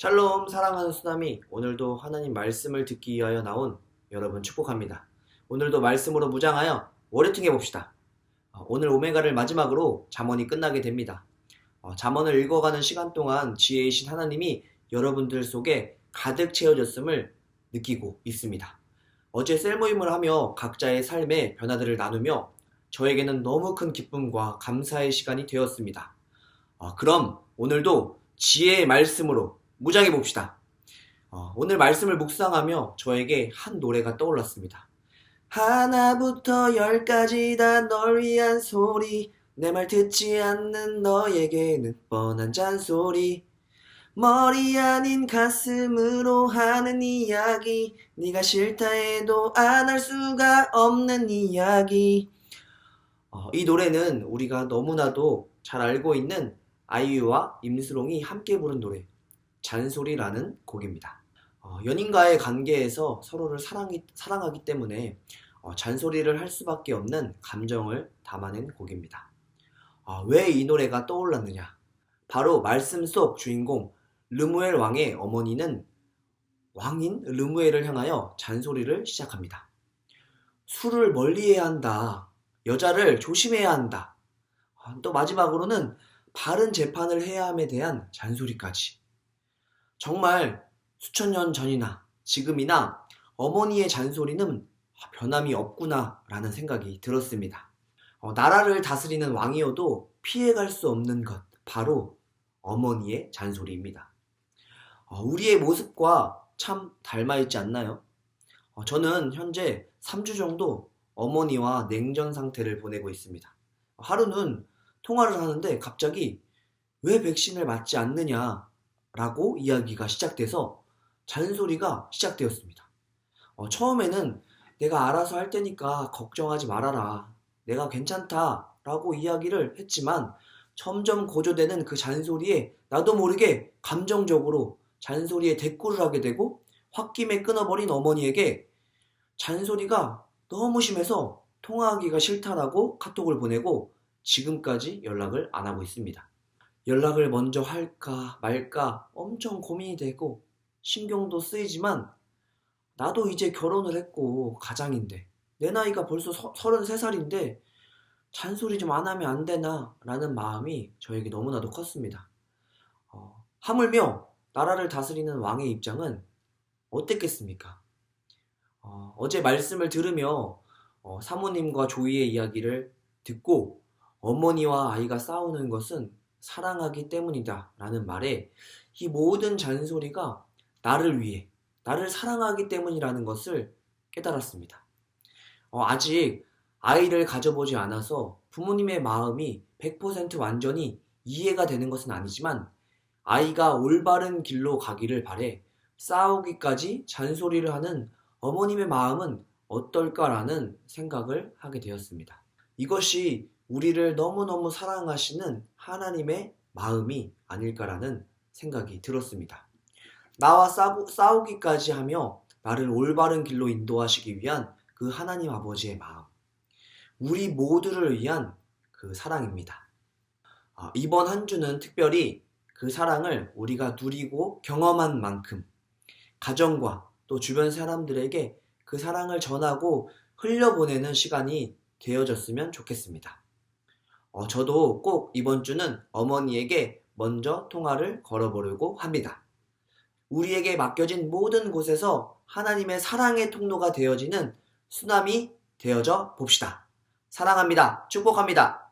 샬롬 사랑하는 수남이 오늘도 하나님 말씀을 듣기 위하여 나온 여러분 축복합니다. 오늘도 말씀으로 무장하여 워레팅해 봅시다. 어, 오늘 오메가를 마지막으로 잠언이 끝나게 됩니다. 어, 잠언을 읽어가는 시간 동안 지혜이신 하나님이 여러분들 속에 가득 채워졌음을 느끼고 있습니다. 어제 셀 모임을 하며 각자의 삶의 변화들을 나누며 저에게는 너무 큰 기쁨과 감사의 시간이 되었습니다. 어, 그럼 오늘도 지혜의 말씀으로 무장해 봅시다. 어, 오늘 말씀을 묵상하며 저에게 한 노래가 떠올랐습니다. 하나부터 열까지 다 널 위한 소리 내 말 듣지 않는 너에게는 뻔한 잔소리 머리 아닌 가슴으로 하는 이야기 네가 싫다 해도 안 할 수가 없는 이야기 어, 이 노래는 우리가 너무나도 잘 알고 있는 아이유와 임수롱이 함께 부른 노래 잔소리라는 곡입니다. 어, 연인과의 관계에서 서로를 사랑이, 사랑하기 때문에 어, 잔소리를 할 수밖에 없는 감정을 담아낸 곡입니다. 어, 왜이 노래가 떠올랐느냐? 바로 말씀 속 주인공 르무엘 왕의 어머니는 왕인 르무엘을 향하여 잔소리를 시작합니다. 술을 멀리해야 한다. 여자를 조심해야 한다. 아, 또 마지막으로는 바른 재판을 해야 함에 대한 잔소리까지. 정말 수천 년 전이나 지금이나 어머니의 잔소리는 변함이 없구나 라는 생각이 들었습니다. 어, 나라를 다스리는 왕이어도 피해갈 수 없는 것, 바로 어머니의 잔소리입니다. 어, 우리의 모습과 참 닮아 있지 않나요? 어, 저는 현재 3주 정도 어머니와 냉전 상태를 보내고 있습니다. 하루는 통화를 하는데 갑자기 왜 백신을 맞지 않느냐 라고 이야기가 시작돼서 잔소리가 시작되었습니다. 어, 처음에는 내가 알아서 할 테니까 걱정하지 말아라. 내가 괜찮다. 라고 이야기를 했지만 점점 고조되는 그 잔소리에 나도 모르게 감정적으로 잔소리에 대꾸를 하게 되고 홧김에 끊어버린 어머니에게 잔소리가 너무 심해서 통화하기가 싫다라고 카톡을 보내고 지금까지 연락을 안 하고 있습니다. 연락을 먼저 할까 말까 엄청 고민이 되고 신경도 쓰이지만 나도 이제 결혼을 했고 가장인데 내 나이가 벌써 서, 33살인데 잔소리 좀 안 하면 안 되나 라는 마음이 저에게 너무나도 컸습니다. 어, 하물며 나라를 다스리는 왕의 입장은 어땠겠습니까? 어, 어제 말씀을 들으며 어, 사모님과 조이의 이야기를 듣고 어머니와 아이가 싸우는 것은 사랑하기 때문이다 라는 말에 이 모든 잔소리가 나를 위해 나를 사랑하기 때문이라는 것을 깨달았습니다. 어, 아직 아이를 가져보지 않아서 부모님의 마음이 100% 완전히 이해가 되는 것은 아니지만 아이가 올바른 길로 가기를 바래 싸우기까지 잔소리를 하는 어머님의 마음은 어떨까라는 생각을 하게 되었습니다. 이것이 우리를 너무너무 사랑하시는 하나님의 마음이 아닐까라는 생각이 들었습니다. 나와 싸우, 싸우기까지 하며 나를 올바른 길로 인도하시기 위한 그 하나님 아버지의 마음. 우리 모두를 위한 그 사랑입니다. 아, 이번 한 주는 특별히 그 사랑을 우리가 누리고 경험한 만큼 가정과 또 주변 사람들에게 그 사랑을 전하고 흘려보내는 시간이 되어졌으면 좋겠습니다. 어, 저도 꼭 이번 주는 어머니에게 먼저 통화를 걸어보려고 합니다. 우리에게 맡겨진 모든 곳에서 하나님의 사랑의 통로가 되어지는 수남이 되어져 봅시다. 사랑합니다. 축복합니다.